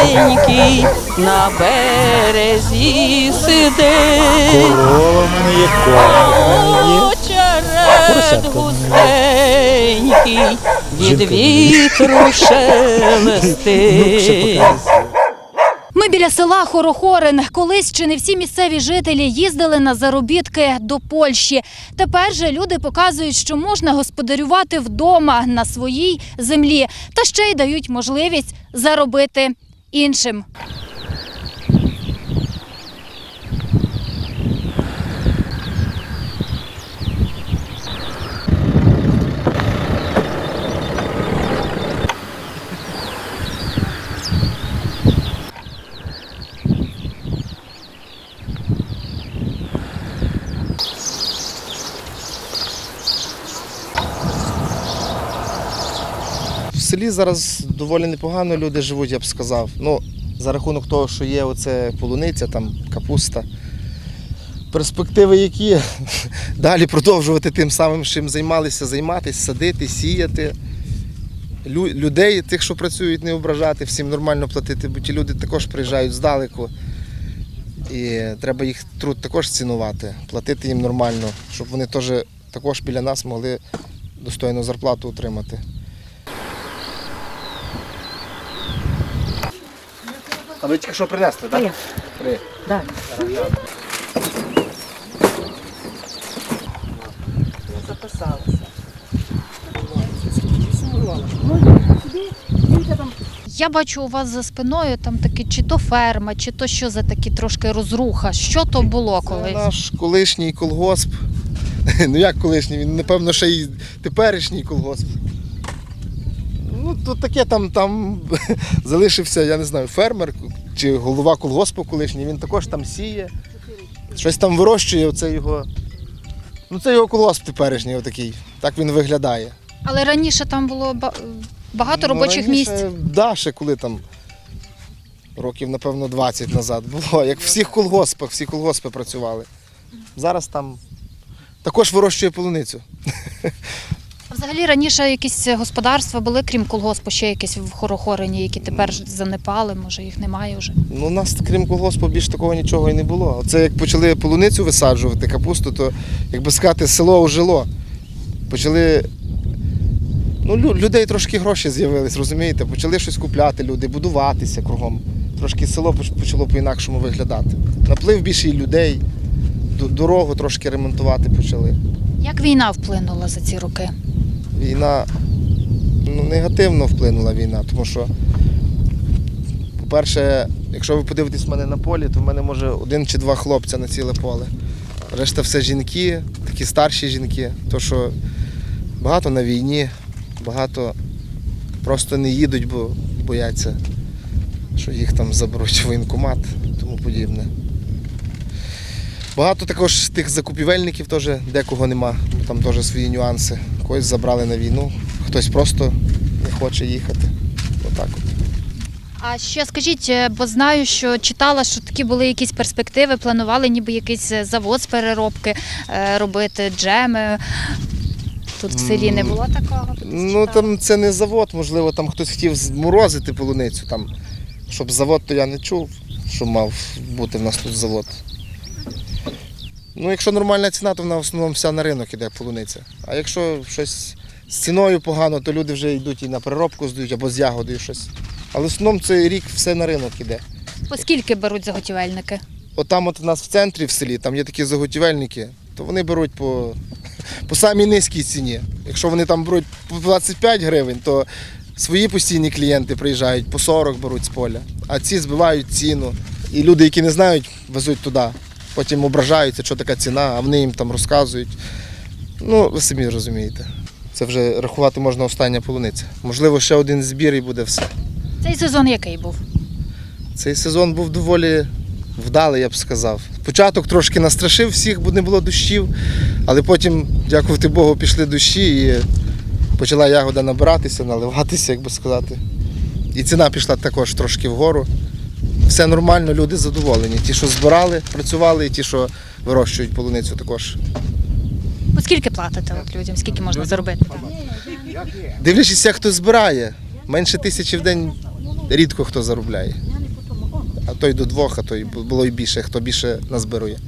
пустенький на березі сидить. Корова мене є, є. Очеред густенький від вітру Ну, шелестить. Ми біля села Хорохорин. Колись чи не всі місцеві жителі їздили на заробітки до Польщі. Тепер же люди показують, що можна господарювати вдома на своїй землі, та ще й дають можливість заробити іншим. Селі зараз доволі непогано люди живуть, я б сказав. Ну, за рахунок того, що є оце полуниця, там капуста. Перспективи які? Далі продовжувати тим самим, чим займалися, займатися, садити, сіяти. Лю- Людей, тих, що працюють, не ображати, всім нормально платити, бо ті люди також приїжджають здалеку. І треба їх труд також цінувати, платити їм нормально, щоб вони теж також біля нас могли достойну зарплату отримати. А ви тільки що принесли, так? Три. Я бачу у вас за спиною там таки чи то ферма, чи то що за такі трошки розруха. Що то було Це колись? наш колишній колгосп. Ну як колишній, він напевно ще й теперішній колгосп. Ну, то таке там, там залишився, я не знаю, фермер чи голова колгоспу колишній, він також там сіє. Щось там вирощує, оце його. Ну це його колгосп теперішній отакий. Так він виглядає. Але раніше там було ба- багато робочих ну, місць. раніше, Да, ще коли там років, напевно, 20 назад було. Як в всіх колгоспах, всі колгоспи працювали. Зараз там також вирощує полуницю. Взагалі раніше якісь господарства були, крім колгоспу, ще якісь в Хорохорині, які тепер занепали, може їх немає вже. Ну, у нас, крім колгоспу, більш такого нічого і не було. Це як почали полуницю висаджувати, капусту, то, як би сказати, село ожило. Почали. Ну, людей трошки гроші з'явились, розумієте? Почали щось купляти люди, будуватися кругом. Трошки село почало по-інакшому виглядати. Наплив більше і людей, дорогу трошки ремонтувати почали. Як війна вплинула за ці роки? Війна ну, негативно вплинула війна, тому що, по-перше, якщо ви подивитесь мене на полі, то в мене може один чи два хлопця на ціле поле. Решта все жінки, такі старші жінки. То що багато на війні, багато просто не їдуть, бо бояться, що їх там заберуть воєнкомат і тому подібне. Багато також тих закупівельників теж декого нема, там теж свої нюанси. Когось забрали на війну, хтось просто не хоче їхати. Отак от. А ще скажіть, е, бо знаю, що читала, що такі були якісь перспективи, планували ніби якийсь е, завод з переробки е, робити, джеми. Тут в селі не було такого? Ну там це не завод, можливо, там хтось хотів зморозити полуницю. Там, щоб завод, то я не чув, що мав бути в нас тут завод. Ну, якщо нормальна ціна, то вона в основному вся на ринок іде полуниця. А якщо щось з ціною погано, то люди вже йдуть і на переробку здають або з ягодою щось. Але в основному цей рік все на ринок іде. Оскільки беруть заготівельники? От там от у нас в центрі в селі, там є такі заготівельники, то вони беруть по, по самій низькій ціні. Якщо вони там беруть по 25 гривень, то свої постійні клієнти приїжджають по 40 беруть з поля, а ці збивають ціну. І люди, які не знають, везуть туди. Потім ображаються, що така ціна, а вони їм там розказують. Ну, ви самі розумієте. Це вже рахувати можна остання полуниця. Можливо, ще один збір і буде все. Цей сезон який був? Цей сезон був доволі вдалий, я б сказав. Початок трошки настрашив всіх, бо не було дощів, але потім, дякувати Богу, пішли дощі і почала ягода набиратися, наливатися, як би сказати. І ціна пішла також трошки вгору. Все нормально, люди задоволені. Ті, що збирали, працювали, і ті, що вирощують полуницю також. Оскільки платите от людям, скільки можна заробити? Дивлячись, як хто збирає, менше тисячі в день рідко хто заробляє. а то й до двох, а то й було й більше, хто більше назбирує.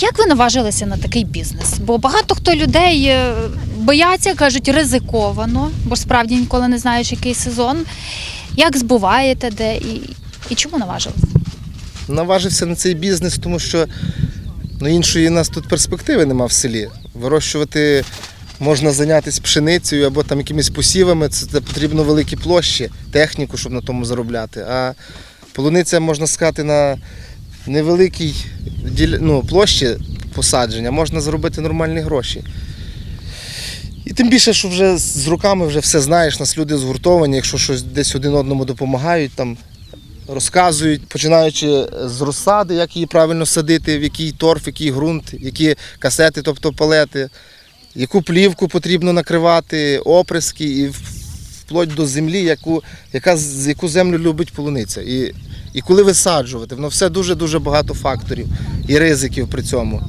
Як ви наважилися на такий бізнес? Бо багато хто людей е, бояться, кажуть, ризиковано, бо ж справді ніколи не знаєш, який сезон. Як збуваєте, де і, і чому наважилися? наважився на цей бізнес, тому що ну, іншої у нас тут перспективи нема в селі. Вирощувати можна зайнятися пшеницею або там якимись посівами, це, це потрібно великі площі, техніку, щоб на тому заробляти. А полуниця, можна сказати, на невеликій ну, площі посадження можна заробити нормальні гроші. І тим більше, що вже з руками вже все знаєш, нас люди згуртовані, якщо щось десь один одному допомагають, там розказують, починаючи з розсади, як її правильно садити, в який торф, який ґрунт, які касети, тобто палети, яку плівку потрібно накривати, оприски і вплоть до землі, яку, яка, яку землю любить полуниця. І, і коли висаджувати, воно все дуже-дуже багато факторів і ризиків при цьому.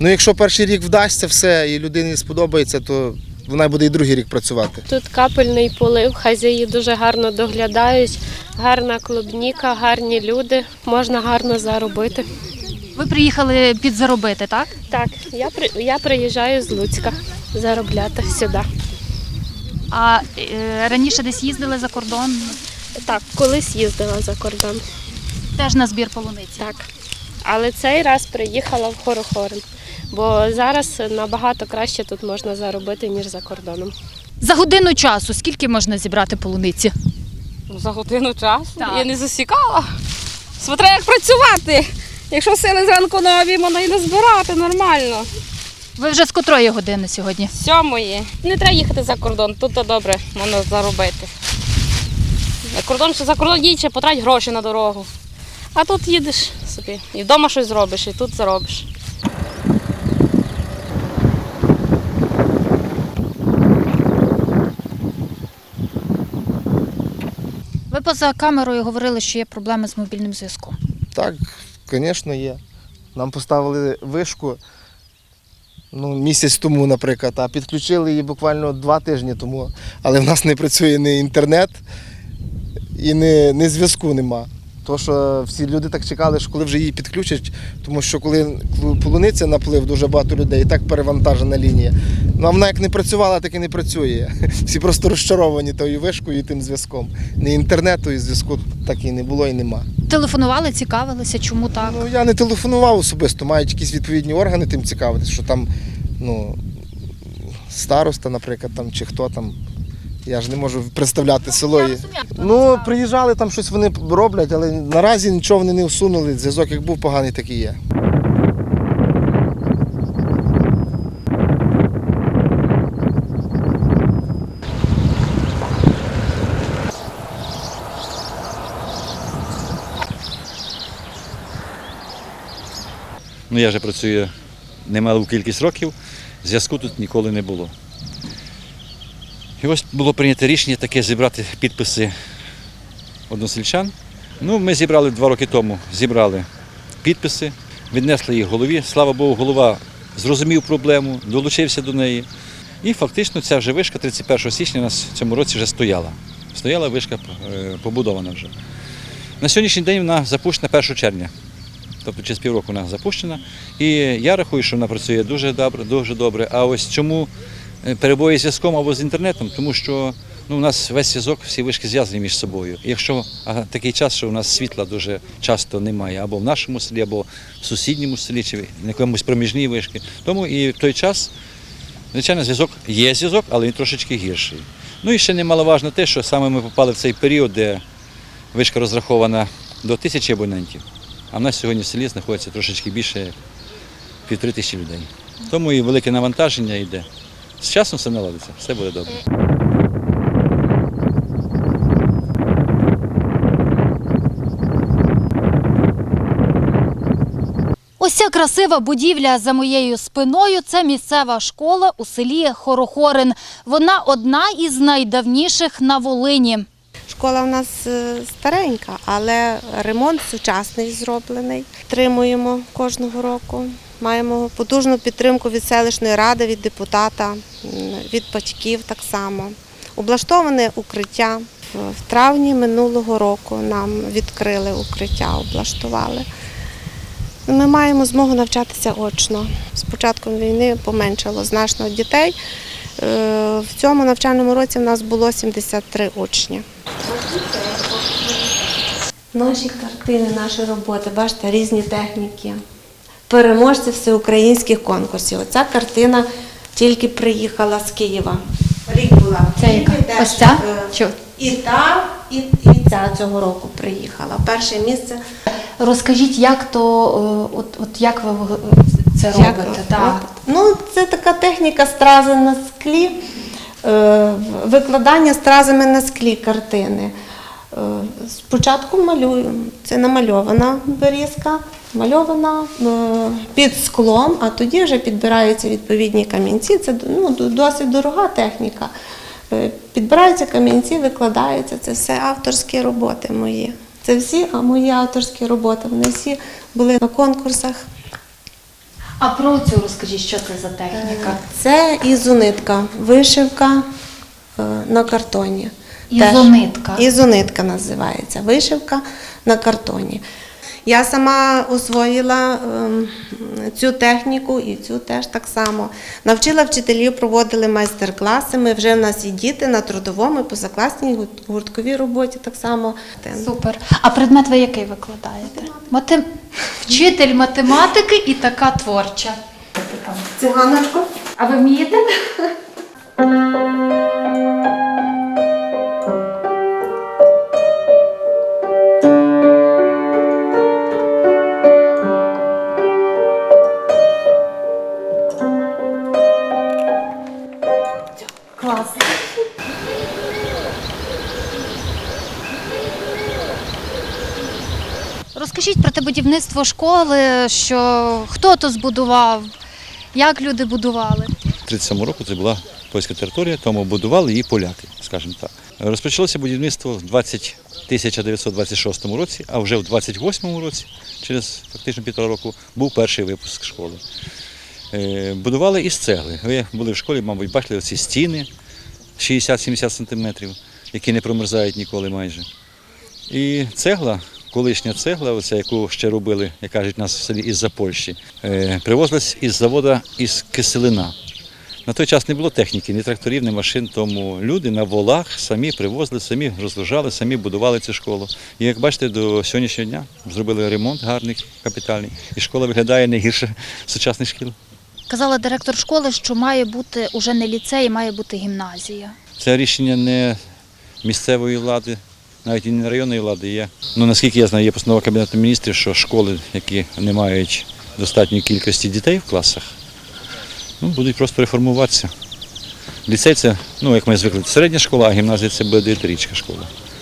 Ну, якщо перший рік вдасться все і людині сподобається, то вона буде і другий рік працювати. Тут капельний полив, хазяї дуже гарно доглядають, гарна клубніка, гарні люди, можна гарно заробити. Ви приїхали підзаробити, так? Так, я при- я приїжджаю з Луцька заробляти сюди. А е, раніше десь їздили за кордон, Так, колись їздила за кордон. теж на збір полуниці. Так. Але цей раз приїхала в Хорохорин, бо зараз набагато краще тут можна заробити, ніж за кордоном. За годину часу скільки можна зібрати полуниці? Ну, За годину часу. Так. Я не засікала. Смотря як працювати. Якщо сили зранку нові, можна і не збирати нормально. Ви вже з котрої години сьогодні? Сьомої. Не треба їхати за кордон, тут то добре можна заробити. За кордон, що за кордон ще потрать гроші на дорогу. А тут їдеш собі. І вдома щось зробиш, і тут заробиш. Поза камерою говорили, що є проблеми з мобільним зв'язком. Так, звісно, є. Нам поставили вишку ну, місяць тому, наприклад, а підключили її буквально два тижні тому. Але в нас не працює ні інтернет і ні, ні зв'язку нема. То, що всі люди так чекали, що коли вже її підключать, тому що коли полуниця наплив, дуже багато людей, і так перевантажена лінія. Ну а вона як не працювала, так і не працює. Всі просто розчаровані тою вишкою і тим зв'язком. Ні інтернету і зв'язку так і не було і нема. Телефонували, цікавилися, чому так. Ну я не телефонував особисто, мають якісь відповідні органи тим цікавитися, що там ну, староста, наприклад, там, чи хто там. Я ж не можу представляти село. і- Ну, приїжджали, там щось вони роблять, але наразі нічого вони не усунули. Зв'язок як був поганий, так і є. Ну, я вже працюю немалу кількість років, зв'язку тут ніколи не було. І ось було прийнято рішення таке зібрати підписи односельчан. Ну, ми зібрали два роки тому, зібрали підписи, віднесли їх голові. Слава Богу, голова зрозумів проблему, долучився до неї. І фактично ця вже вишка 31 січня у нас в цьому році вже стояла. Стояла вишка е, побудована вже. На сьогоднішній день вона запущена 1 червня. Тобто через півроку вона запущена. І я рахую, що вона працює дуже добре, дуже добре. А ось чому перебої з зв'язком або з інтернетом? Тому що ну, у нас весь зв'язок, всі вишки зв'язані між собою. І якщо такий час, що у нас світла дуже часто немає, або в нашому селі, або в сусідньому селі, чи на якомусь проміжній вишки, тому і в той час, звичайно, зв'язок є зв'язок, але він трошечки гірший. Ну і ще немаловажно те, що саме ми попали в цей період, де вишка розрахована до тисячі абонентів. А в нас сьогодні в селі знаходиться трошечки більше півтори тисячі людей. Тому і велике навантаження йде. З часом все наладиться, все буде добре. Ось ця красива будівля за моєю спиною це місцева школа у селі Хорохорин. Вона одна із найдавніших на Волині. Школа в нас е, старенька, але ремонт сучасний зроблений. Підтримуємо кожного року. Маємо потужну підтримку від селищної ради, від депутата, від батьків так само. Облаштоване укриття. в- травні минулого року нам відкрили укриття, облаштували. Ми маємо змогу навчатися очно. З початком війни поменшало значно дітей. Е, В цьому навчальному році в нас було 73 учні. Наші картини, наші роботи, бачите, різні техніки. Переможці всеукраїнських конкурсів. Оця картина тільки приїхала з Києва. Рік була. в? Києві, Ось ця? е, І та, і, і ця цього року приїхала. Перше місце. Розкажіть, як то, е, от, от як ви це Як робите? Так. Ну, це така техніка стрази на склі, е, викладання стразами на склі картини. Е, Спочатку малюю. Це намальована берізка, мальована е, під склом, а тоді вже підбираються відповідні камінці. Це ну, досить дорога техніка. Е, Підбираються камінці, викладаються. Це все авторські роботи мої. Це всі а мої авторські роботи. Вони всі були на конкурсах. А про цю розкажіть, що це за техніка? Це ізонитка, вишивка е, на картоні. Теж. Ізонитка. Ізонитка називається, вишивка на картоні. Я сама освоїла ем, цю техніку і цю теж так само. Навчила вчителів, проводили майстер-класи. Ми вже в нас і діти на трудовому, і позакласній гуртковій роботі так само. Супер. А предмет ви який викладаєте? Матем... Вчитель математики і така творча. Циганочку. А ви вмієте? Розкажіть про те будівництво школи, що хто то збудував, як люди будували. 37 року це була польська територія, тому будували її поляки, скажімо так. Розпочалося будівництво в 20 1926 році, а вже в 28 році, через фактично півтора року, був перший випуск школи. Е, Будували із цегли. Ви були в школі, мабуть, бачили ці стіни 60-70 сантиметрів, які не промерзають ніколи майже. І цегла, колишня цегла, оця, яку ще робили, як кажуть, нас в селі із-за Польщі, е, привозилась із заводу із Киселина. На той час не було техніки, ні тракторів, ні машин, тому люди на волах самі привозили, самі розгружали, самі будували цю школу. І як бачите, до сьогоднішнього дня зробили ремонт гарний, капітальний, і школа виглядає не гірше сучасних шкіл. Казала директор школи, що має бути уже не ліцей, має бути гімназія. Це рішення не місцевої влади, навіть і не районної влади є. Ну наскільки я знаю, є постанова Кабінету міністрів, що школи, які не мають достатньої кількості дітей в класах, ну, будуть просто реформуватися. Ліцей це, ну як ми звикли, середня школа, а гімназія це буде дев'ятирічка школа.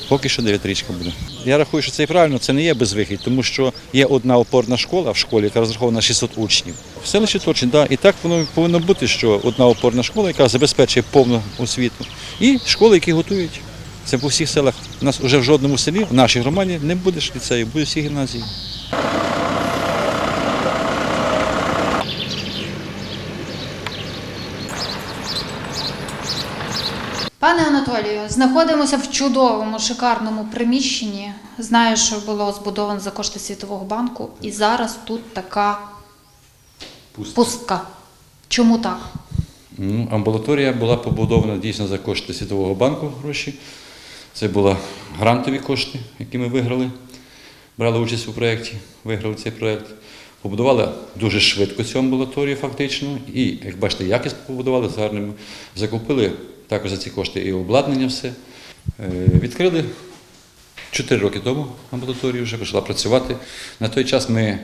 Поки що дев'ятирічка буде. Я рахую, що це і правильно, це не є безвихідь, тому що є одна опорна школа в школі, яка розрахована на 600 учнів. Все лише точно, да. і так воно повинно бути, що одна опорна школа, яка забезпечує повну освіту, і школи, які готують. Це по всіх селах. У нас вже в жодному селі, в нашій громаді, не буде ліцею, будуть всі гімназії. Пане Анатолію, знаходимося в чудовому, шикарному приміщенні. Знаю, що було збудовано за кошти Світового банку, і зараз тут така пустка. Чому так? Ну, амбулаторія була побудована дійсно за кошти Світового банку гроші. Це були грантові кошти, які ми виграли. Брали участь у проєкті, виграли цей проєкт. Побудували дуже швидко цю амбулаторію фактично. І, як бачите, якісно побудували з гарними. Закупили також за ці кошти і обладнання все. Е, Відкрили 4 роки тому амбулаторію, вже почала працювати. На той час ми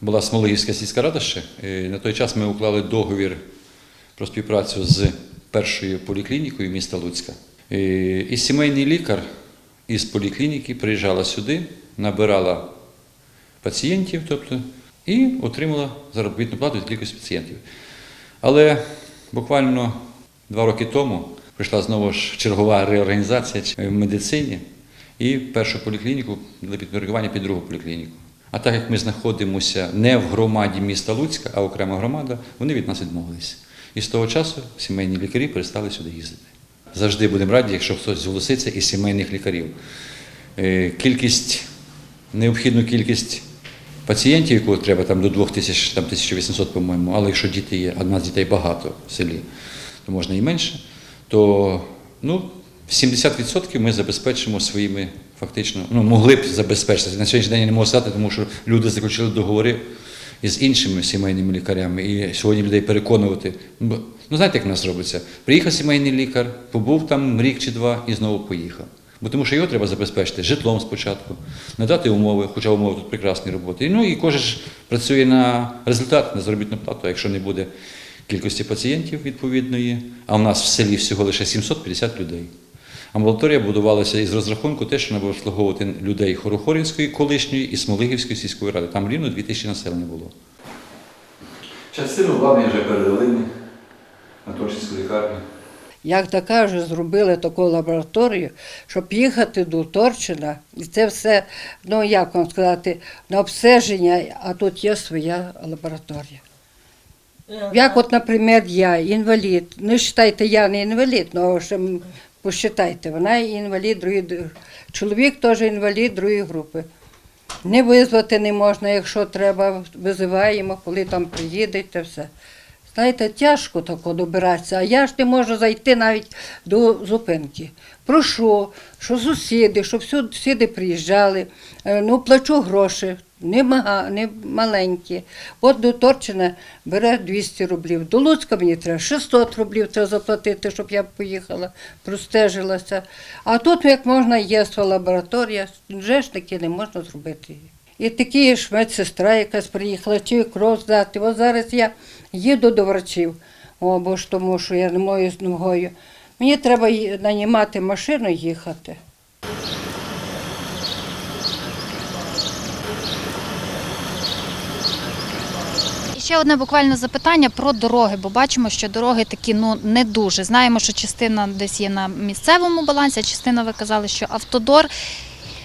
була Смолигівська сільська рада ще. е, На той час ми уклали договір про співпрацю з першою поліклінікою міста Луцька. Е, І сімейний лікар із поліклініки приїжджала сюди, набирала пацієнтів, тобто, і отримала заробітну плату від кількості пацієнтів. Але буквально два роки тому прийшла знову ж чергова реорганізація в медицині, і першу поліклініку для підпорядкування під другу поліклініку. А так як ми знаходимося не в громаді міста Луцька, а окрема громада, вони від нас відмовилися. І з того часу сімейні лікарі перестали сюди їздити. Завжди будемо раді, якщо хтось зголоситься із сімейних лікарів. Е, Кількість, необхідну кількість пацієнтів, яку треба там до 2000, там 1800, по-моєму, але якщо діти є, а в дітей багато в селі, то можна і менше, то ну, 70% ми забезпечимо своїми фактично, ну, могли б забезпечити. На сьогоднішній день я не можу сказати, тому що люди заключили договори із іншими сімейними лікарями. І сьогодні людей переконувати. Ну, знаєте, як в нас робиться? Приїхав сімейний лікар, побув там рік чи два і знову поїхав. Бо тому що його треба забезпечити житлом спочатку, надати умови, хоча умови тут прекрасні роботи. Ну і кожен ж працює на результат, на заробітну плату, якщо не буде кількості пацієнтів відповідної, а в нас в селі всього лише 750 людей. Амбулаторія будувалася із розрахунку те, що буде обслуговувати людей Хорохорівської колишньої і Смолигівської сільської ради. Там рівно 2000 населення було. Частину влади вже передали на Торчинську лікарню. Як то кажуть, зробили таку лабораторію, щоб їхати до Торчина, і це все, ну як вам сказати, на обстеження, а тут є своя лабораторія. Як от, наприклад, я інвалід. Ну, вважайте, я не інвалід, але ще посчитайте, вона інвалід другої д- чоловік теж інвалід другої групи. Не визвати не можна, якщо треба, визиваємо, коли там приїдете, все. Знаєте, тяжко тако добиратися, а я ж не можу зайти навіть до зупинки. Прошу, що сусіди, щоб сусіди приїжджали, Е, ну плачу гроші, не, мага, не маленькі. От до Торчина бере 200 рублів, до Луцька мені треба 600 рублів треба заплатити, щоб я поїхала, простежилася. А тут як можна є лабораторія, вже ж таки не можна зробити її. І такі ж медсестра якась приїхала, чи кров здати. От зараз я їду до врачів, о, бо ж тому, що я не можу з ногою. Мені треба нанімати машину їхати. І ще одне буквально запитання про дороги, бо бачимо, що дороги такі ну не дуже. Знаємо, що частина десь є на місцевому балансі, а частина ви казали, що автодор.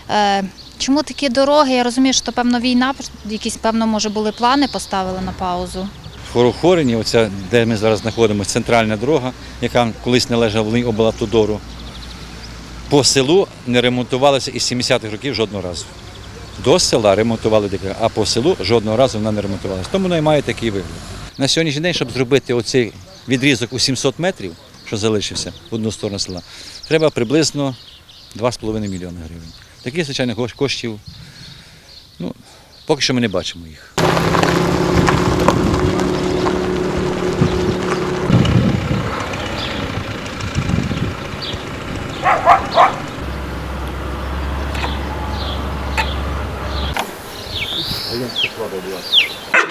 Е, чому такі дороги? Я розумію, що то певно війна, якісь певно, може були плани поставили на паузу. В Хорохорині, оця, де ми зараз знаходимося, центральна дорога, яка колись належала облавтодору, по селу не ремонтувалася із 70-х років жодного разу. До села ремонтували декілька, а по селу жодного разу вона не ремонтувалася. Тому вона і має такий вигляд. На сьогоднішній день, щоб зробити оцей відрізок у 700 метрів, що залишився в одну сторону села, треба приблизно 2,5 мільйони гривень. Таких, звичайно, коштів, ну, поки що ми не бачимо їх.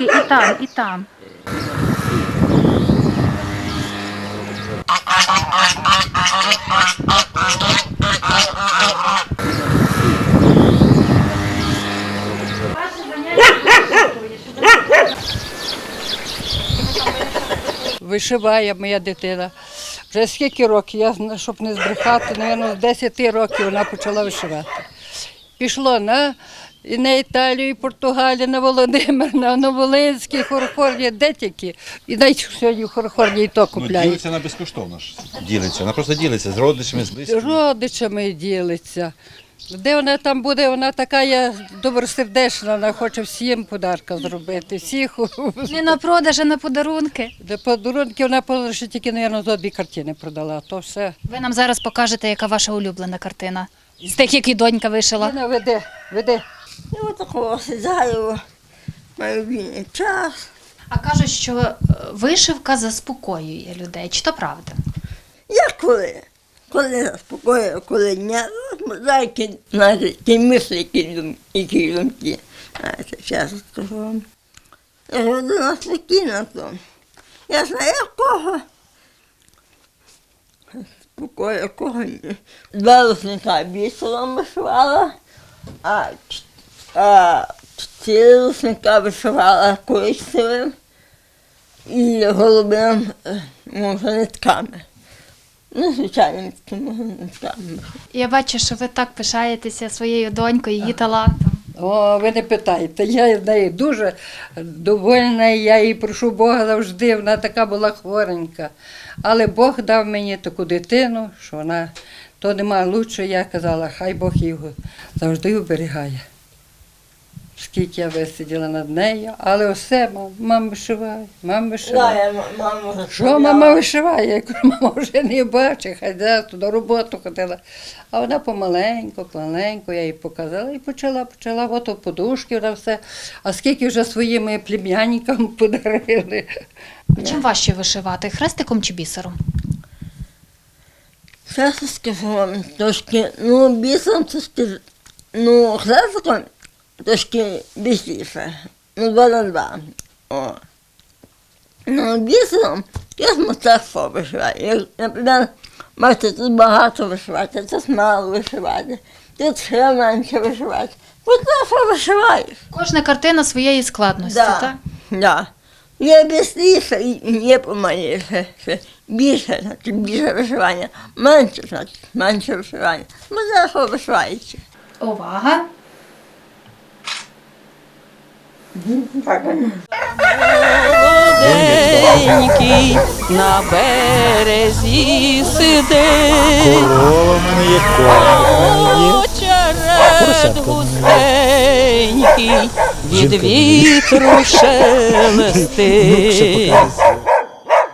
І там, і там. Вишиває моя дитина. Вже скільки років, я щоб не збрехати, напевно, з 10 років вона почала вишивати. Пішло на, і на Італію, і Португалію, на Володимир, на Новолинський, Хорохорні, де тільки. І навіть сьогодні в Хорохорні і то купляють. вона безкоштовно ж ділиться. Вона просто ділиться з родичами, з близькими. Родичами ділиться. Де вона там буде, вона така є добросердечна, вона хоче всім подарка зробити. Всіх Не на продаж, а на подарунки. Де подарунки вона полише тільки, мабуть, за дві картини продала, а то все. Ви нам зараз покажете, яка ваша улюблена картина. З тих, які донька вишила. Ліна, веде, веде. Я отакого сідаю, маю вільний час. А кажуть, що е, вишивка заспокоює людей. Чи то правда? Я коли? Коли заспокоюю, коли ні, ну, знаєте, знаєте, ті мислі, які думки, які думки. Знаєте, чесно скажу вам. Я людина спокійна, то. Я знаю, кого. Спокою, кого ні. Два русника бісером вишивала, а, а русника вишивала коричневим і голубим, може, нитками. Ну, звичайно, нитками. Я бачу, що ви так пишаєтеся своєю донькою, її талантом. О, ви не питайте. Я з нею дуже довольна, я їй прошу Бога завжди. Вона така була хворенька. Але Бог дав мені таку дитину, що вона то нема лучше, я казала, хай Бог його завжди оберігає. Скільки я висиділа над нею, але все, мам, мама вишиває, мама Да, вишиває. я маму Що мама вишиває? Я кажу, мама вже не бачить, хазяйство, до роботи ходила. А вона помаленьку, планенько, я їй показала і почала, почала, от у подушки, вона все. А скільки вже своїми племянникам подарили. Чим важче вишивати хрестиком чи бісером? Вам, трошки, ну, бісом трошки, ну, хрестиком трошки більшіше. Ну, два на два. О. Ну, бісером я мистецтво вишиваю. Я, наприклад, бачите, тут багато вишивати, тут мало вишивати, тут ще менше вишивати. Те, що вишиваєш. Кожна картина своєї складності, Да. так? Да. Є бістріше і є помаліше. Більше, значить більше вишивання. Менше, значить менше вишивання. Ми зараз що вишивається. Увага! Молоденький на березі сидить. Корова в мене є, Поросятко густенький, від вітру Ну, шелестить.